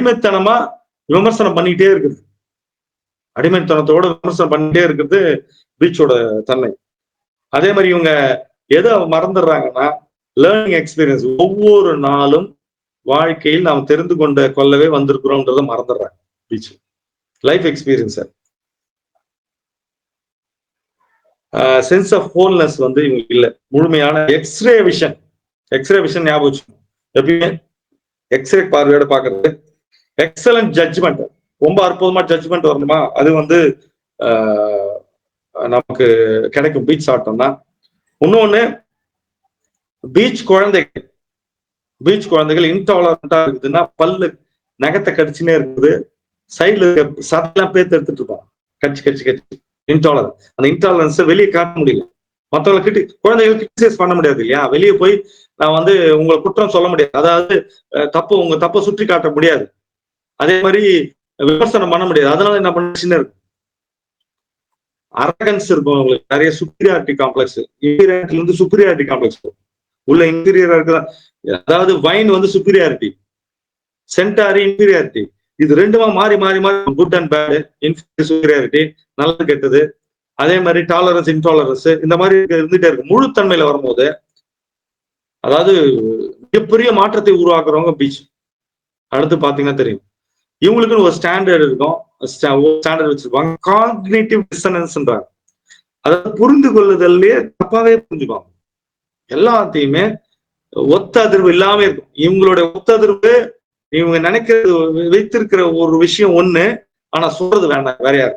அடிமைத்தனமா விமர்சனம் பண்ணிக்கிட்டே இருக்குது. அடிமைத்தனத்தோட விமர்சனம் பண்ணிட்டே இருக்கிறது பீச்சோட தன்மை. அதே மாதிரி இவங்க எதை மறந்துடுறாங்கன்னா லேர்னிங் எக்ஸ்பீரியன்ஸ் ஒவ்வொரு நாளும் வாழ்க்கையில் நாம் தெரிந்து கொண்ட கொள்ளவே வந்திருக்கிறோம்ன்றத மறந்துடுறாங்க beach life experience sense of wholeness வந்து இவங்களுக்கு இல்ல. முழுமையான எக்ஸ்ரே விஷன் எக்ஸ்ரே விஷன் ஞாபகம் எப்பயுமே எக்ஸ்ரே பார்வையோட பாக்குறது எக்ஸலன்ட் ஜட்ஜ்மெண்ட் ரொம்ப அற்புதமா ஜட்ஜ்மெண்ட் வரணுமா? அது வந்து ஆஹ், நமக்கு கிடைக்கும். பீச் ஆட்டம்னா இன்னொன்னு பீச் குழந்தைகள். பீச் குழந்தைகள் இன்டாலரண்டா இருக்குதுன்னா பல்லு நகத்தை கடிச்சுனே இருக்குது. சைடுல சத்தெல்லாம் பேத்து எடுத்துட்டு இருப்பான் கடிச்சு கடிச்சு கடிச்சு. இன்டாலரன்ஸ் அந்த இன்டாலரன்ஸை வெளியே காட்ட முடியல. மற்றவங்களை கிட்ட குழந்தைகள் கிரிட்டிசைஸ் பண்ண முடியாது இல்லையா? வெளியே போய் நான் வந்து உங்களை குற்றம் சொல்ல முடியாது. அதாவது தப்பு உங்க தப்பை சுற்றி காட்ட முடியாது. அதே மாதிரி விமர்சனம் பண்ண முடியாது. அதனால என்ன பண்ண சின்ன இருக்கும் அரகன்ஸ் இருக்கும் உங்களுக்கு நிறைய சுப்பீரியாரிட்டி காம்ப்ளெக்ஸ் இன்டீரியாரிட்டில இருந்து சுப்பீரியாரிட்டி காம்ப்ளெக்ஸ் உள்ள இன்டீரியரா இருக்குதான் அதாவது வைன் வந்து சுப்பீரியாரிட்டி சென்டாரி இன்டீரியாரிட்டி இது ரெண்டுமா மாறி மாறி மாறி குட் அண்ட் பேட் சுப்பீரியாரிட்டி நல்லது கெட்டது. அதே மாதிரி டாலரன்ஸ் இன்டாலரன்ஸ் இந்த மாதிரி இருந்துட்டே இருக்கு. முழு தன்மையில வரும்போது அதாவது மிகப்பெரிய மாற்றத்தை உருவாக்குறவங்க பீச். அடுத்து பாத்தீங்கன்னா தெரியும். இவங்களுக்குன்னு ஒரு ஸ்டாண்டர்ட் இருக்கும். ஸ்டாண்டர்ட் வச்சிருப்பாங்க. காக்னேட்டிவ் டிசனன்ஸ்ன்றாங்க அதாவது புரிந்து கொள்ளுதல்லையே தப்பாவே புரிஞ்சுப்பாங்க. எல்லாத்தையுமே ஒத்த அதிர்வு இல்லாம இருக்கும். இவங்களுடைய ஒத்த அதிர்வு இவங்க நினைக்கிறது வைத்திருக்கிற ஒரு விஷயம் ஒண்ணு ஆனா சொல்றது வேண்டாம். வேற யாரு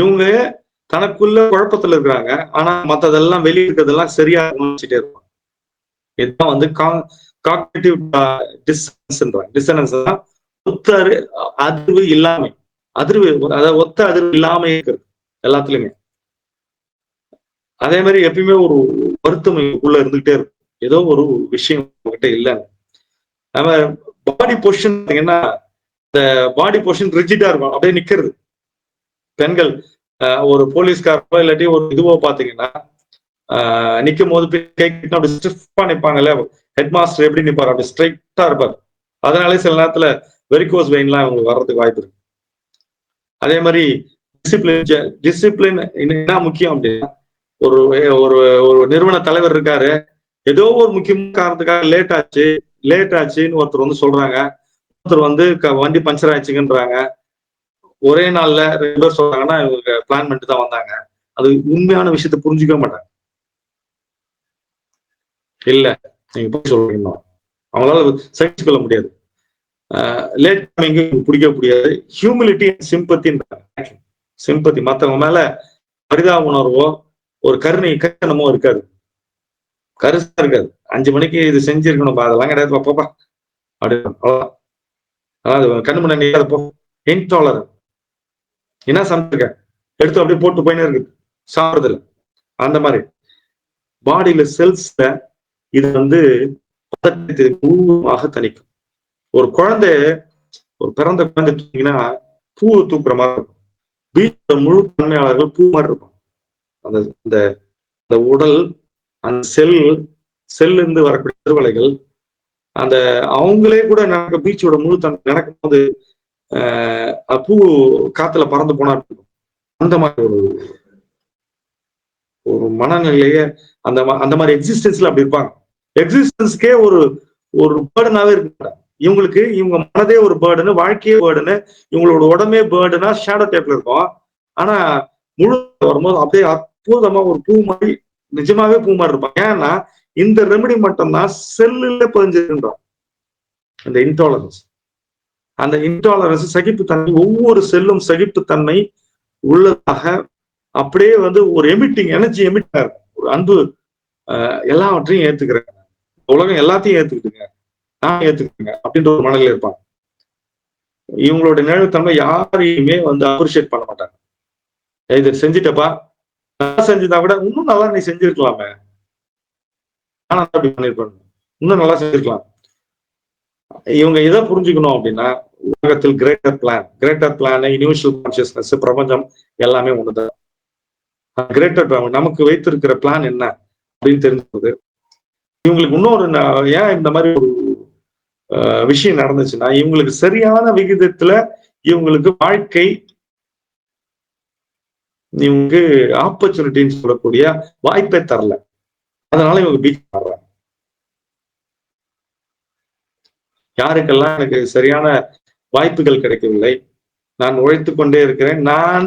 இவங்க தனக்குள்ள குழப்பத்துல இருக்கிறாங்க. ஆனா மத்ததெல்லாம் வெளியே இருக்கிறதெல்லாம் சரியா நினைச்சிட்டே இருப்பாங்க. இதுதான் வந்து காக்னேட்டிவ் டிஸ்டன்ஸ்ன்றாங்க டிஸ்டன்ஸ் தான் ஒத்த அதிர்வு இல்லாமை. அதிர்வு அதாவது ஒத்த அதிர்வு இல்லாம இருக்கிறது எல்லாத்துலயுமே. அதே மாதிரி எப்பயுமே ஒரு வருத்தம் உள்ள இருந்துகிட்டே இருக்கும். ஏதோ ஒரு விஷயம் கிட்ட இல்ல. நம்ம பாடி பொசிஷன் பார்த்தீங்கன்னா இந்த பாடி பொசிஷன் ரிஜிட்டா இருக்கும். அப்படியே நிக்கிறது. பெண்கள் ஆஹ், ஒரு போலீஸ்காரோ இல்லாட்டி ஒரு இதுவோ பாத்தீங்கன்னா ஆஹ், நிக்கும் போது அப்படி ஸ்டிஃபா நிப்பாங்கல்ல ஹெட் மாஸ்டர் எப்படி நிற்பார் அப்படி ஸ்ட்ரைட்டா இருப்பார். அதனாலே சில நேரத்துல வெரிகோஸ் வெயின்லாம் அவங்களுக்கு வர்றதுக்கு வாய்ப்பு இருக்கு. அதே மாதிரி டிசிப்ளின் டிசிப்ளின் என்ன முக்கியம் அப்படின்னா ஒரு ஒரு ஒரு நிறுவன தலைவர் இருக்காரு. ஏதோ ஒரு முக்கியமான காரணத்துக்காக லேட் ஆச்சு லேட் ஆச்சுன்னு ஒருத்தர் வந்து சொல்றாங்க. ஒருத்தர் வந்து க- வண்டி பஞ்சர் ஆயிடுச்சுங்கன்றாங்க. ஒரே நாள்ல ரெண்டு பேர் சொல்றாங்கன்னா இவங்க பிளான் பண்ணிட்டு தான் வந்தாங்க. அது உண்மையான விஷயத்த புரிஞ்சுக்க மாட்டாங்க. இல்ல நீங்க போய் சொல்லணும் அவங்களால சகிச்சு கொள்ள முடியாது. லேட் கமிங் பிடிக்க முடியாது ஹியூமிலிட்டி சிம்பத்தின்ற சிம்பத்தி மத்தவங்க மேல பரிதாப உணர்வோ ஒரு கருணை கட்டணமோ இருக்காது. கருசா இருக்காது. அஞ்சு மணிக்கு இது செஞ்சிருக்கணும் அதெல்லாம் கிடையாது பாப்பா அப்படி கண்ணு முன்னாடி நிக்காத இன்டாலரன் என்ன சமைச்சிருக்க? எடுத்து அப்படியே போட்டு போயினே இருக்கு சாப்பிடுறதுல அந்த மாதிரி. பாடியில செல்ஸ்ல இது வந்து பதட்டத்தை முழுவதுமாக தணிக்கும். ஒரு குழந்தை ஒரு பிறந்த குழந்தை தூக்கிங்கன்னா பூவை தூக்குற மாதிரி இருக்கும். பீச்சோட முழு தன்மையாளர்கள் பூ மாதிரி இருக்கும். அந்த அந்த அந்த உடல் அந்த செல் செல்லிருந்து வரக்கூடிய திருவலைகள் அந்த அவங்களே கூட நடக்க பீச்சோட முழு தன் நடக்கும்போது ஆஹ் பூ காத்துல பறந்து போனா இருக்கும்? அந்த மாதிரி ஒரு ஒரு மனநிலைய அந்த அந்த மாதிரி எக்ஸிஸ்டன்ஸ்ல அப்படி இருப்பாங்க. எக்ஸிஸ்டன்ஸ்க்கே ஒரு ஒரு பேர்டனாவே இருக்காங்க. இவங்களுக்கு இவங்க மனதே ஒரு பேர்டுன்னு வாழ்க்கையே பேர்டுன்னு இவங்களோட உடம்பே பேர்டுனா ஷேடோ டைப்ல இருக்கும். ஆனா முழு வரும்போது அப்படியே அற்புதமா ஒரு பூ மாதிரி நிஜமாவே பூ மாதிரி இருப்பாங்க. ஏன்னா இந்த ரெமெடி மட்டும்தான் செல்லுல பதிஞ்சிருக்கின்றோம். அந்த இன்டாலரன்ஸ் அந்த இன்டாலரன்ஸ் சகிப்புத்தன்மை ஒவ்வொரு செல்லும் சகிப்புத்தன்மை உள்ளதாக அப்படியே வந்து ஒரு எமிட்டிங் எனர்ஜி எமிட்டா இருக்கும். ஒரு அன்பு எல்லாவற்றையும் ஏத்துக்கிறேன். உலகம் எல்லாத்தையும் ஏத்துக்கிட்டுங்க நான் ஏத்துக்கிட்டுங்க அப்படின்ற ஒரு மனநிலை இருப்பாங்க. இவங்களோட நிழல்தன்மை யாரையுமே வந்து அப்ரிஷியேட் பண்ண மாட்டாங்க. இது செஞ்சுட்டப்பா. நல்லா செஞ்சிருந்தா கூட இன்னும் நல்லா நீ செஞ்சிருக்கலாமே. ஆனா அப்படி பண்ணிருப்பாங்க இன்னும் நல்லா செஞ்சிருக்கலாம். இவங்க எதை புரிஞ்சுக்கணும் அப்படின்னா உலகத்தில் greater plan greater plan universal consciousness பிரபஞ்சம் எல்லாமே ஒண்ணுதான். கிரேட்டர் பிளான் நமக்கு வைத்திருக்கிற பிளான் என்ன அப்படின்னு தெரிஞ்சது இவங்களுக்கு இன்னொரு ஏன் இந்த மாதிரி ஒரு விஷயம் நடந்துச்சுன்னா இவங்களுக்கு சரியான விகிதத்துல இவங்களுக்கு வாழ்க்கை இவங்களுக்கு ஆப்பர்ச்சுனிட்டின்னு சொல்லக்கூடிய வாய்ப்பே தரல. அதனால இவங்க பீச் ஆடுறாங்க யாருக்கெல்லாம் எனக்கு சரியான வாய்ப்புகள் கிடைக்கவில்லை நான் உழைத்து கொண்டே இருக்கிறேன் நான்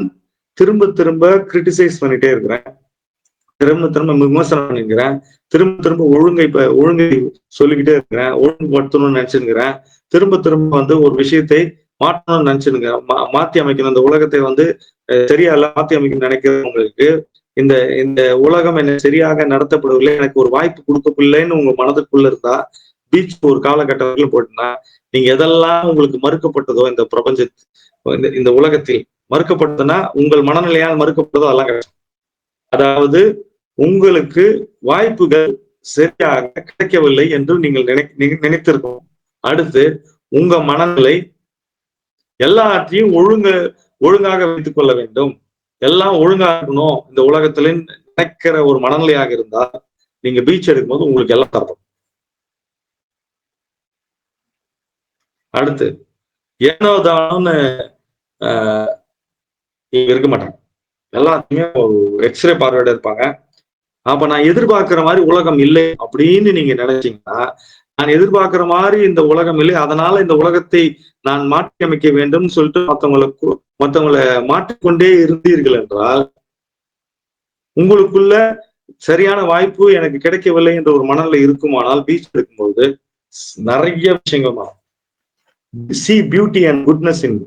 திரும்ப திரும்ப கிரிட்டிசைஸ் பண்ணிட்டே இருக்கிறேன் திரும்ப திரும்ப விமர்சனம் பண்ணிக்கிறேன். திரும்ப திரும்ப ஒழுங்கை இப்ப ஒழுங்கை சொல்லிக்கிட்டே இருக்கிறேன். ஒழுங்குபடுத்தணும்னு நினைச்சிருக்கிறேன் திரும்ப திரும்ப வந்து ஒரு விஷயத்தை மாற்றணும்னு நினைச்சுருக்கிறேன் மா மாத்தி அமைக்கணும். இந்த உலகத்தை வந்து சரியா இல்ல மாத்தி அமைக்கணும்னு நினைக்கிறவங்களுக்கு இந்த இந்த உலகம் என்ன சரியாக நடத்தப்படவில்லை. எனக்கு ஒரு வாய்ப்பு கொடுக்கவில்லைன்னு உங்க மனதுக்குள்ள இருந்தா பீச் ஒரு காலகட்டத்தில் போட்டுனா நீங்க எதெல்லாம் உங்களுக்கு மறுக்கப்பட்டதோ இந்த பிரபஞ்ச இந்த இந்த உலகத்தில் மறுக்கப்பட்டதுன்னா உங்கள் மனநிலையால் மறுக்கப்பட்டதோ அதெல்லாம் கிடையாது. அதாவது உங்களுக்கு வாய்ப்புகள் சரியாக கிடைக்கவில்லை என்று நீங்கள் நினை நினைத்திருக்கோம் அடுத்து உங்க மனநிலை எல்லாத்தையும் ஒழுங்கு ஒழுங்காக வைத்துக் கொள்ள வேண்டும். எல்லாம் ஒழுங்காகணும் இருக்கணும். இந்த உலகத்துல நினைக்கிற ஒரு மனநிலையாக இருந்தா நீங்க பீச் எடுக்கும்போது உங்களுக்கு எல்லாம் தரணும் அடுத்து ஏனோ தானோன்னு ஆஹ், இருக்க மாட்டாங்க. எல்லாத்தையுமே ஒரு எக்ஸ்ரே பார்வையோட இருப்பாங்க. அப்ப நான் எதிர்பார்க்கிற மாதிரி உலகம் இல்லை அப்படின்னு நீங்க நினைச்சீங்கன்னா நான் எதிர்பார்க்கிற மாதிரி இந்த உலகம் இல்லை. அதனால இந்த உலகத்தை நான் மாற்றி அமைக்க வேண்டும் சொல்லிட்டு மத்தவங்களை மற்றவங்களை மாற்றிக்கொண்டே இருந்தீர்கள் என்றால் உங்களுக்குள்ள சரியான வாய்ப்பு எனக்கு கிடைக்கவில்லை என்ற ஒரு மனநிலை இருக்குமானால் பீச் எடுக்கும்போது நிறைய விஷயங்கள் see beauty and goodness in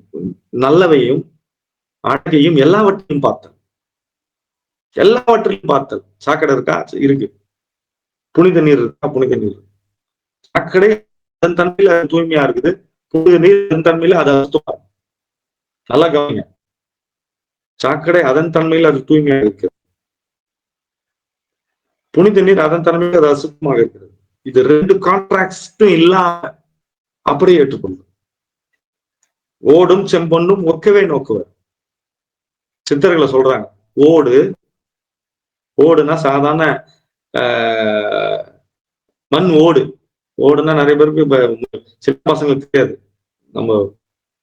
நல்லவையும் அழகையும் எல்லாவற்றையும் பார்த்தேன். எல்லாவற்றிலும் பார்த்தல் சாக்கடை இருக்கா? இருக்கு. புனித நீர் இருக்கா? புனித நீர். சாக்கடை அதன் தன்மையில தூய்மையா இருக்குது. புனித நீர் அதன் தன்மையில அது அசுத்தமா நல்லா கவனிங்க. சாக்கடை அதன் தன்மையில அது தூய்மையா இருக்கிறது புனித நீர் அதன் தன்மையில அது அசுத்தமாக இருக்கிறது இது ரெண்டு கான்ட்ராக்டும் இல்லாம அப்படியே ஏற்றுக்கொள்ளும். ஓடும் செம்பொன்னும் ஒக்கவே நோக்குவர். சித்தர்களை சொல்றாங்க. ஓடு ஓடுனா சாதாரண ஆஹ், மண் ஓடு. ஓடுனா நிறைய பேருக்கு இப்ப பசங்களுக்கு தெரியாது. நம்ம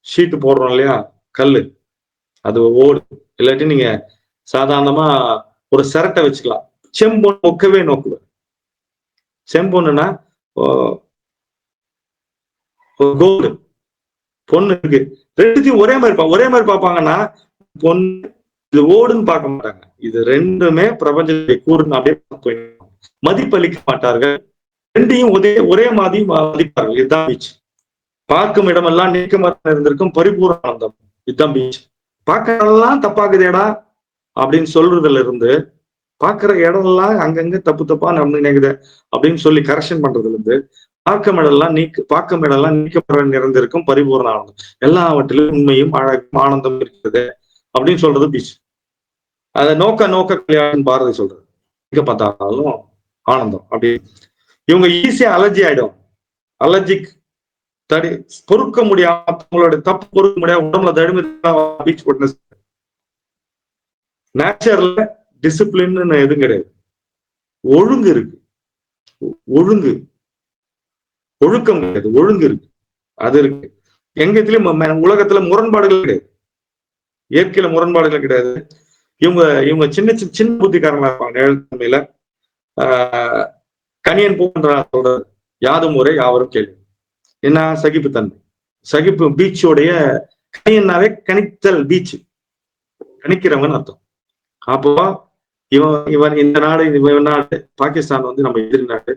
ஷீட்டு போடுறோம் இல்லையா? கல்லு. அது ஓடு. இல்லாட்டி நீங்க சாதாரணமா ஒரு சிரட்டை வச்சுக்கலாம். செம்பொன் நோக்கவே நோக்குவேன் செம்பொன்னுனா கோல்டு பொண்ணு இருக்கு. ரெண்டுத்தையும் ஒரே மாதிரி ஒரே மாதிரி பார்ப்பாங்கன்னா பொண்ணு இது ஓடுன்னு பார்க்க மாட்டாங்க. இது ரெண்டுமே பிரபஞ்சத்தை கூறுன்னு அப்படியே மதிப்பளிக்க மாட்டார்கள். ரெண்டையும் ஒரே ஒரே மாதிரி மதிப்பார்கள். இதுதான் பீச். பார்க்கும் இடமெல்லாம் நீக்கமாக இருந்திருக்கும். பரிபூர்ண ஆனந்தம். இதுதான் பீச். பார்க்கறதெல்லாம் தப்பாக்குதேடா அப்படின்னு சொல்றதுல இருந்து பார்க்குற இடம்லாம் அங்கங்க தப்பு தப்பா நம்ம நினைக்குது அப்படின்னு சொல்லி கரெக்ஷன் பண்றதுல இருந்து பார்க்கும் இடம்லாம் நீக்க பார்க்கும் இடம்லாம் நீக்கப்பட நிறைந்திருக்கும் பரிபூர்ண ஆனந்தம். எல்லாவற்றிலும் உண்மையும் அழகும் ஆனந்தம் இருக்கிறது. அப்படின்னு சொல்றது பீச் அதை நோக்க நோக்க கல்யாணம் பாரதி சொல்றது எங்க பார்த்தாலும் ஆனந்தம். அப்படி இவங்க ஈஸியா அலர்ஜி ஆயிடும். அலர்ஜிக் தடி பொறுக்க முடியாம தப்பு பொறுக்க முடியாம உடம்புல தடிமை பீச் ஃபிட்னஸ் நேச்சர்ல டிசிப்ளின் எதுவும் கிடையாது. ஒழுங்கு இருக்கு. ஒழுங்கு. ஒழுக்கம் கிடையாது. ஒழுங்கு இருக்கு. அது இருக்கு. எங்க இதுலயும் உலகத்துல முரண்பாடுகள் கிடையாது. இயற்கையில முரண்பாடுகள் கிடையாது. இவங்க இவங்க சின்ன சின்ன சின்ன புத்திக்காரங்களா இருப்பாங்க எழுத்தமையில ஆஹ் கணியன் பூன்ற சொல்றது யாதும் முறை யாவரும் கேள்வி என்ன? சகிப்புத்தன்மை சகிப்பு பீச்சோடைய கனியன்னாவே கணித்தல் பீச் கணிக்கிறவங்க அர்த்தம். அப்போ இவன் இவன் இந்த நாடு இவன் நாடு பாகிஸ்தான் வந்து நம்ம எதிரி நாடு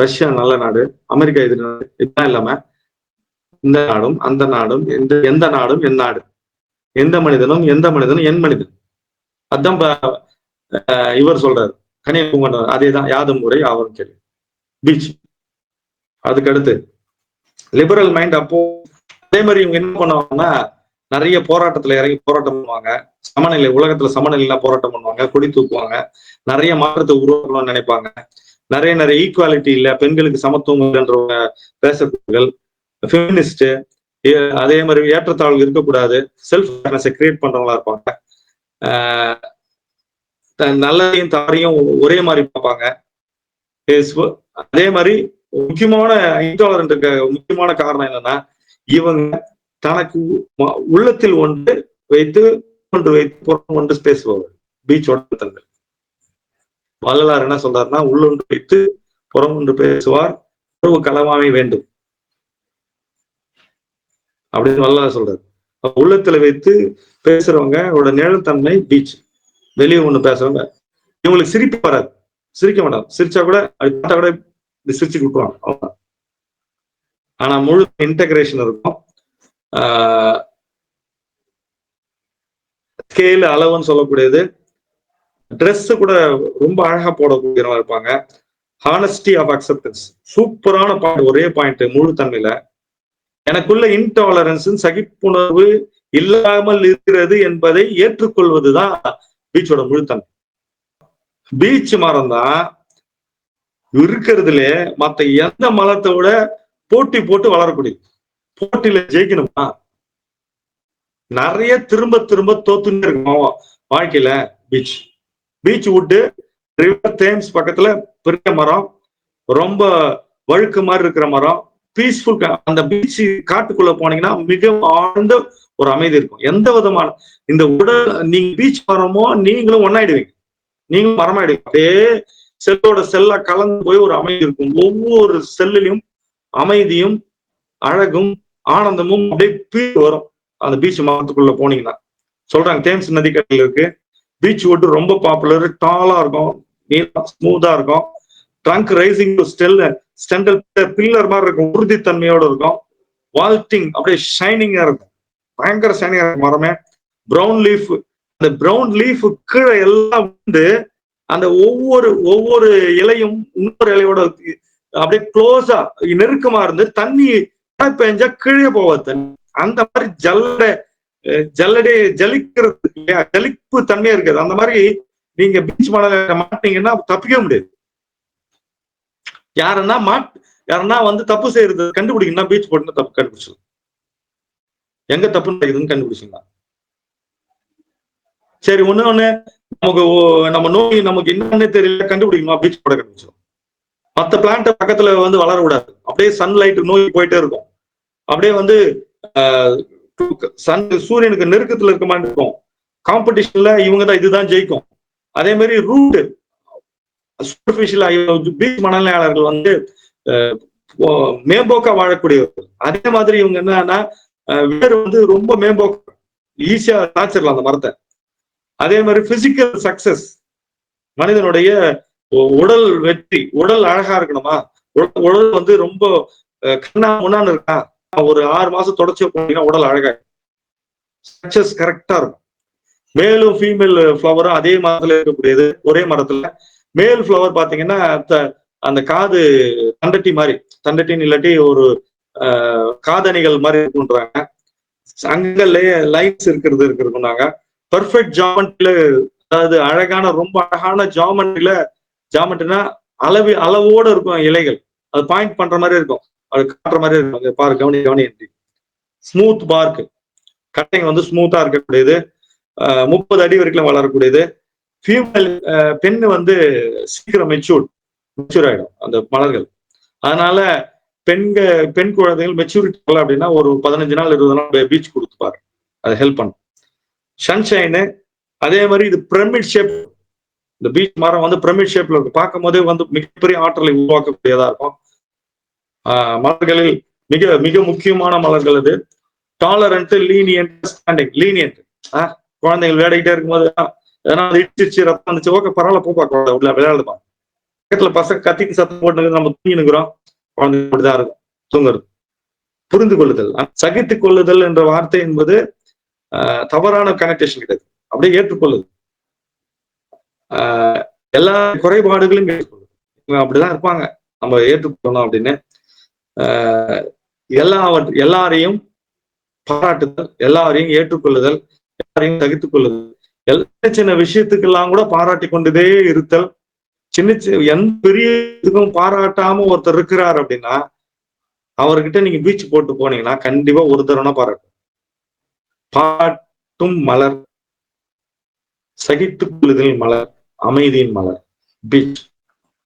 ரஷ்யா நல்ல நாடு அமெரிக்கா எதிரி நாடு இதெல்லாம் இல்லாம இந்த நாடும் அந்த நாடும் எந்த எந்த நாடும் என் நாடு. எந்த மனிதனும் எந்த மனிதனும் என் மனிதன். அதான் இவர் சொல்றாரு. கன்னியாகுமரி அதே தான் யாதும் முறை அவரும் கேள்வி. பீச். அதுக்கடுத்து லிபரல் மைண்ட் அப்போ அதே மாதிரி இவங்க என்ன பண்ணுவாங்கன்னா நிறைய போராட்டத்துல இறங்கி போராட்டம் பண்ணுவாங்க. சமநிலை உலகத்துல சமநிலையெல்லாம் போராட்டம் பண்ணுவாங்க. கொடி தூக்குவாங்க. நிறைய மாற்றத்தை உருவாக்கணும்னு நினைப்பாங்க. நிறைய நிறைய ஈக்குவாலிட்டி இல்ல பெண்களுக்கு சமத்துவம் இல்லைன்றவங்க பேசக்கூடியவர்கள் ஃபெமினிஸ்ட் அதே மாதிரி ஏற்றத்தாழ்வு இருக்கக்கூடாது. செல்ஃப் அவேர்னஸை கிரியேட் பண்றவங்களா இருப்பாங்க. ஆஹ் நல்லதையும் தவறையும் ஒரே மாதிரி பார்ப்பாங்க. அதே மாதிரி முக்கியமான இன்டாலரண்ட் இருக்க முக்கியமான காரணம் என்னன்னா இவங்க தனக்கு உள்ளத்தில் ஒன்று வைத்து ஒன்று வைத்து புறம் ஒன்று பேசுபவர் பீச்சோட தன்மை. வள்ளலார் என்ன சொல்றாருன்னா உள்ளொன்று வைத்து புறம் ஒன்று பேசுவார் உறவு களவாமை வேண்டும். அப்படின்னு வள்ளலார் சொல்றாரு. உள்ளத்துல வைத்து பேசுறவங்க அவரோட நிழல்தன்மை பீச் வெளியே ஒண்ணு பேசுறவங்க. இவங்களுக்கு சிரிப்பு வராது. சிரிக்க மாட்டாங்க சிரிச்சா கூட அப்படி பார்த்தா கூட இப்படி சிரிச்சு விட்டுருவாங்க அவ்வளவுதான். ஆனா முழு இன்டகிரேஷன் இருக்கும். ஸ்கேல் அளவுன்னு சொல்லக்கூடியது. ட்ரெஸ் கூட ரொம்ப அழகா போடக்கூடியவங்க இருப்பாங்க. ஹானஸ்டி ஆஃப் அக்செப்டன்ஸ் சூப்பரான பாயிண்ட் ஒரே பாயிண்ட் முழு தன்மையில. எனக்குள்ள இன்டாலரன்ஸ் சகிப்புணர்வு இல்லாமல் இருக்கிறது என்பதை ஏற்றுக்கொள்வதுதான் பீச்சோட முழுத்தன்மை. பீச் மரம் தான் இருக்கிறதுல மத்த எந்த மரத்தை விட போட்டி போட்டு வளரக்கூடியது போட்டியில ஜெயிக்கணுமா? நிறைய திரும்ப திரும்ப தோத்துன்னு இருக்கும் வாழ்க்கையில பீச். பீச் விட்டு ரிவர் தேம்ஸ் பக்கத்துல பெரிய மரம் ரொம்ப வழுக்கு மாதிரி இருக்கிற மரம் பீஸ்ஃபுல் அந்த பீச் காட்டுக்குள்ள போனீங்கன்னா மிக ஆழ்ந்த ஒரு அமைதி இருக்கும். எந்த விதமான இந்த உடல் நீங்க பீச் மரமோ நீங்களும் ஒன்னாயிடுவீங்க நீங்களும் மரமாயிடுவீங்க. அப்படியே செல்லோட செல்லா கலந்து போய் ஒரு அமைதி இருக்கும். ஒவ்வொரு செல்லிலையும் அமைதியும் அழகும் ஆனந்தமும் அப்படியே பீ வரும். அந்த பீச் மரத்துக்குள்ள போனீங்கன்னா. சொல்றாங்க தேம்ஸ் நதிக்கரையில் இருக்கு. பீச் ஓட்டு ரொம்ப பாப்புலர் டாலா இருக்கும். நீளம் ஸ்மூத்தா இருக்கும். ட்ரங்க் ரைசிங் ஸ்டெல் ஸ்டெண்டல் பில்லர் மாதிரி இருக்கும். உறுதித்தன்மையோட இருக்கும். வால்டிங் அப்படியே ஷைனிங்கா இருக்கும். பயங்கர ஷைனிங்கா இருக்கும் மரமே. ப்ரௌன் லீஃப் அந்த ப்ரௌன் லீஃப் கீழே எல்லாம் வந்து அந்த ஒவ்வொரு ஒவ்வொரு இலையும் இன்னொரு இலையோட அப்படியே க்ளோஸா நெருக்கமா இருந்து தண்ணி மழை பெஞ்சா கீழே போவாது தண்ணி. அந்த மாதிரி ஜல்ல ஜல்லடே ஜலிக்கிறது இல்லையா? ஜலிப்பு தன்மையா இருக்காது அந்த மாதிரி நீங்க பீச் மணல மாட்டீங்கன்னா தப்பிக்க முடியாது. யாருன்னா மாட் யாருன்னா வந்து தப்பு செய்யறது கண்டுபிடிக்கணும் பீச் போட்டு தப்பு கண்டுபிடிச்சிடலாம். எங்க தப்பு நடக்குதுன்னு கண்டுபிடிச்சிடலாம். சரி ஒண்ணு ஒண்ணு நமக்கு ஓ- நம்ம நோய் நமக்கு என்னன்னு தெரியல கண்டுபிடிக்கணுமா பீச் போட கண்டுபிடிச்சிடும் மற்ற பிளான்ட் பக்கத்துல வந்து வளர விடாது அப்படியே சன்லைட் நோய் போயிட்டே இருக்கும். அப்படியே வந்து சன் சூரியனுக்கு நெருக்கத்துல இருக்க மாதிரி இருக்கும். காம்படிஷன்ல இவங்க தான் இதுதான் ஜெயிக்கும். அதே மாதிரி ரூட் சூப்பர்ஃபிஷியல் பீச் மனநிலையாளர்கள் வந்து மேம்போக்கா வாழக்கூடியவர்கள் அதே மாதிரி இவங்க என்னன்னா அஹ், வேர் வந்து ரொம்ப மேம்போக்கா. ஈஸியா தாச்சிடலாம் அந்த மரத்தை. அதே மாதிரி பிசிக்கல் சக்சஸ் மனிதனுடைய உடல் வெற்றி உடல் அழகா இருக்கணுமா? உடல் வந்து ரொம்ப கண்ணா முன்னான்னு இருக்கா? ஒரு ஆறு மாசம் தொடர்ச்சி போனீங்கன்னா உடல் அழகா சக்சஸ் கரெக்டா இருக்கும். மேலும் ஃபீமேல் ஃப்ளவரும் அதே மரத்துல இருக்கக்கூடியது ஒரே மரத்துல. மேல் ஃப்ளவர் பாத்தீங்கன்னா த- அந்த காது தண்டட்டி மாதிரி தண்டட்டின்னு இல்லாட்டி ஒரு காதணிகள் மாதிரி இருக்குன்றாங்க. அங்க லைன்ஸ் இருக்கிறது இருக்கிறதுனாங்க பெர்ஃபெக்ட் ஜாமெண்ட்ல அதாவது அழகான ரொம்ப அழகான ஜாமெண்ட்ல ஜாமெண்ட்னா அளவு அளவோட இருக்கும் இலைகள். அது பாயிண்ட் பண்ற மாதிரி இருக்கும். அது காட்டுற மாதிரி இருக்கும். பாரு கவனி கவனி ஸ்மூத் பார்க் கட்டைங்க வந்து ஸ்மூத்தா இருக்கக்கூடியது. முப்பது அடி வரைக்கும் வளரக்கூடியது. ஃபீமேல் பெண் வந்து சீக்கிரம் மெச்சூர் மெச்சூர் ஆயிடும் அந்த மலர்கள். அதனால பெண்க பெண் குழந்தைகள் மெச்சூரிட்டி இல்லை அப்படின்னா ஒரு பதினஞ்சு நாள் இருபது நாள் பீச் கொடுத்துப்பாரு. அது ஹெல்ப் பண்ணும். சன்ஷைனு அதே மாதிரி இது பிரமிட் ஷேப் இந்த பீச் மரம் வந்து பிரமிட் ஷேப்ல இருக்கும் பார்க்கும் போதே வந்து மிகப்பெரிய ஆற்றலை உருவாக்கக்கூடியதா இருக்கும். ஆஹ் மலர்களில் மிக மிக முக்கியமான மலர்கள் இது டாலரண்ட் லீனியன்ட் ஸ்டாண்டிங் லீனியன்ட் குழந்தைகள் விளையாடிக்கிட்டே இருக்கும்போது எதனா இடிச்சிச்சு ரத்தம் வந்துச்சு ஓகே பரவாயில்ல போ பார்க்க உள்ள விளையாடுமா? பக்கத்துல பசங்க கத்திக்கு சத்தம் போட்டு நம்ம தூங்கினுக்கிறோம் குழந்தை அப்படிதான் இருக்கும் தூங்குறது. புரிந்து கொள்ளுதல் சகித்து கொள்ளுதல் என்ற வார்த்தை என்பது ஆஹ் தவறான கனெக்டேஷன் கிடையாது. அப்படியே ஏற்றுக்கொள்ளுது. ஆஹ் எல்லா குறைபாடுகளையும் ஏற்றுக்கொள்ளுது. அப்படிதான் இருப்பாங்க. நம்ம ஏற்றுக்கொள்ளணும் அப்படின்னு. ஆஹ் எல்லாரையும் பாராட்டுதல் எல்லாரையும் ஏற்றுக்கொள்ளுதல் எல்லாரையும் தகித்துக் கொள்ளுதல் எல்லா சின்ன விஷயத்துக்கெல்லாம் கூட பாராட்டி கொண்டதே இருத்தல். சின்ன சின்ன எந்த பெரிய இதுக்கும் பாராட்டாம ஒருத்தர் இருக்கிறார் அப்படின்னா அவர்கிட்ட நீங்க பீச் போட்டு போனீங்கன்னா கண்டிப்பா ஒரு தருணம் பாராட்டும். பாட்டும் மலர் சகித்துக் கொள்ளுதல் மலர் அமைதியின் மலர் பீச்.